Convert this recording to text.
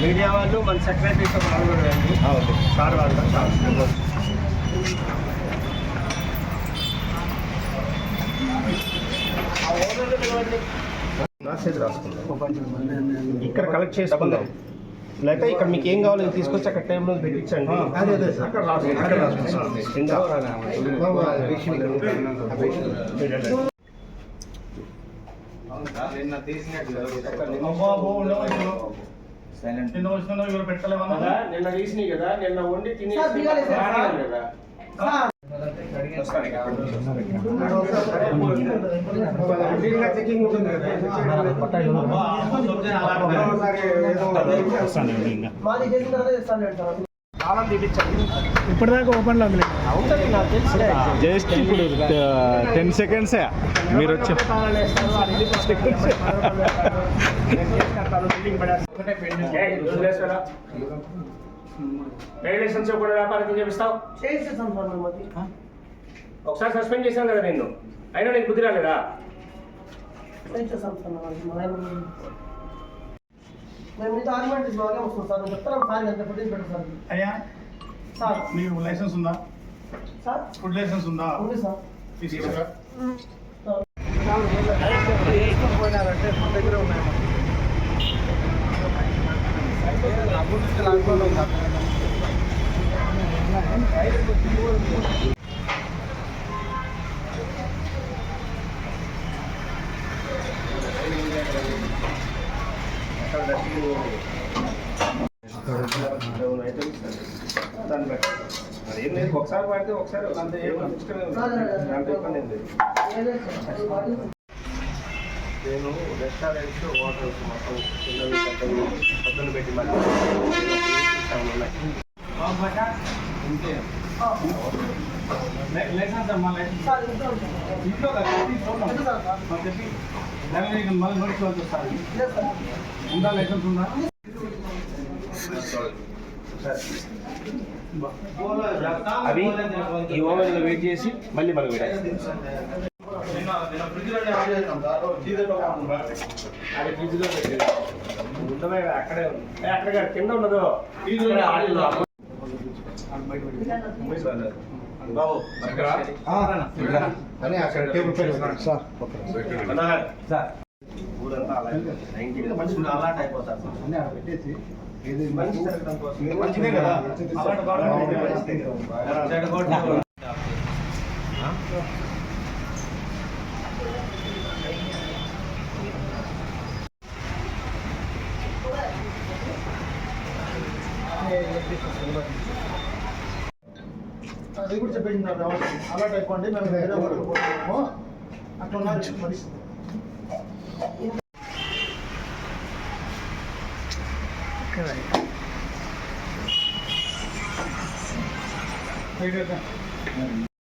Media వాళ్ళు మన సెక్రటరీతో పాల్గొనండి సార్ వాళ్ళు సార్ మెసేజ్ రాసుకుందాం ఇక్కడ కలెక్ట్ చేసుకుందాం లేకపోతే ఇక్కడ మీకు ఏం కావాలో తీసుకొచ్చి అక్కడ టైంలో పెట్టించండి. అక్కడ రాసుకోండి. నిన్న వచ్చిన ఇవాళ పెట్టలేమన్నా కదా, నిన్న తీసినాయి కదా నిన్న వండి తిని. కదా చెకింగ్ ఉంటుంది మాది చేసిన తర్వాత చేస్తాను తాళం తీపించండి ఇప్పటిదాకా ఓపెన్లో ఉంది. అవుతుంది నాకు తెలుసు జస్ట్ ఇప్పుడు టెన్ సెకండ్సే మీరు వచ్చి. నేను లైసెన్స్ కూడా వ్యాపారం చేపిస్తావు? ఒకసారి సస్పెండ్ చేశాను కదా నిన్ను. అయినా నీకు బుద్ధి రాలేదా? మేము మీతో ఆర్గ్యుమెంట్ బాగా వస్తుంది సార్. నేను చెప్తాను సార్ ఎంత ఫుటేజ్ పెట్టు సార్. అయ్యా సార్. నీకు లైసెన్స్ ఉందా? సార్? ఫుడ్ లైసెన్స్ ఉందా? ఉంది సార్. తీసుకురా సార్ మరి ఏం లేదు ఒకసారి వాడితే ఒకసారి అంత ఏం ఇష్టమే దాంట్లో ఇబ్బంది ఏం లేదు. నేను రెస్టారెంట్స్ హోటల్స్ మొత్తం పిల్లలు పెద్దలు పొద్దున పెట్టి మరి ఉన్నాయి సార్. ఇంట్లో చెప్పి. మళ్ళీ వస్తారు ఉందా లైసెన్స్ ఉందా? అవి ఈ ఓవెన్లో వెయిట్ చేసి మళ్ళీ మనం పెట్టాలి. అది ఫ్రిడ్జ్లో పెట్టేది అక్కడే అక్కడ కాదు, ఆడిల్లో. బాబు అని అక్కడ టేబుల్ పైన సార్ మనోహర్, ఊరంతా అలాగే నైన్టీ మనుషులు అలాంటి అయిపోతారు సార్. అన్నీ అక్కడ పెట్టేసి ఏది మంచి జరగడం కోసం. మంచిదే కదా అలాంటి గవర్నమెంట్ అది కూడా చెప్పింది అలా టైప్ అండి మేము వేరే పోతున్నాము అట్లా ఉన్నారు పరిస్థితి.